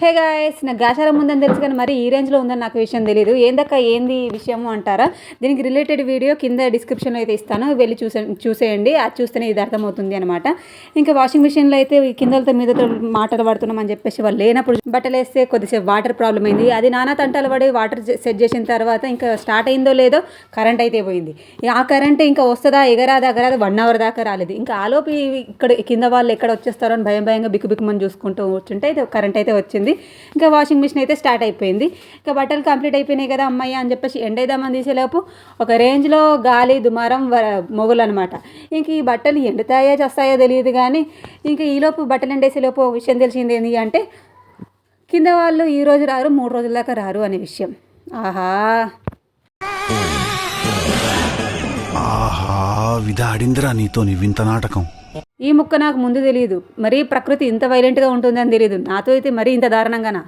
Hey guys నాకు గాచారం ఉందని తెలుసు కానీ మరి ఈ రేంజ్లో ఉందని నాకు విషయం తెలియదు ఏందక్క ఏంది విషయము అంటారా? దీనికి రిలేటెడ్ వీడియో కింద డిస్క్రిప్షన్లో అయితే ఇస్తాను. వెళ్ళి చూసే చూసేయండి. అది చూస్తేనే ఇది అర్థమవుతుంది అనమాట ఇంకా వాషింగ్ మిషన్లో అయితే కిందలతో మీదతో మాటలు పడుతున్నాం అని చెప్పేసి వాళ్ళు లేనప్పుడు బట్టలు వేస్తే కొద్దిసేపు వాటర్ ప్రాబ్లం అయింది. అది నానా తంటాలు పడి వాటర్ సెట్ చేసిన తర్వాత ఇంకా స్టార్ట్ అయిందో లేదో కరెంట్ అయితే పోయింది. ఆ కరెంట్ ఇంకా వస్తుందా ఎగరాదా ఎగరాదా వన్ అవర్ దాకా రాలేదు. ఇంకా ఆలోపు ఇక్కడ కింద వాళ్ళు ఎక్కడ వచ్చేస్తారో అని భయం భయంగా బిక్కు బిక్కుమని చూసుకుంటూ కూర్చుంటే అయితే కరెంట్ అయితే వచ్చింది. ఇంకా వాషింగ్ మిషన్ అయితే స్టార్ట్ అయిపోయింది. ఇంకా బట్టలు కంప్లీట్ అయిపోయినాయి కదా అమ్మాయి అని చెప్పేసి ఎండేద్దామని తీసేలోపు ఒక రేంజ్లో గాలి దుమారం మొగులు అనమాట ఇంక ఈ బట్టలు ఎండుతాయో చేస్తాయో తెలియదు కానీ ఇంకా ఈలోపు బట్టలు ఎండేసేలోపు ఒక విషయం తెలిసింది ఏంటి అంటే కింద వాళ్ళు ఈ రోజు రారు మూడు రోజుల దాకా రారు అనే విషయం. ఆహా! ఆహా! విధాడిందిరా నీతో నీ వింత నాటకం. ఈ ముక్క నాకు ముందు తెలియదు మరీ ప్రకృతి ఇంత వైలెంట్గా ఉంటుందని తెలియదు నాతో అయితే మరీ ఇంత దారుణంగానా?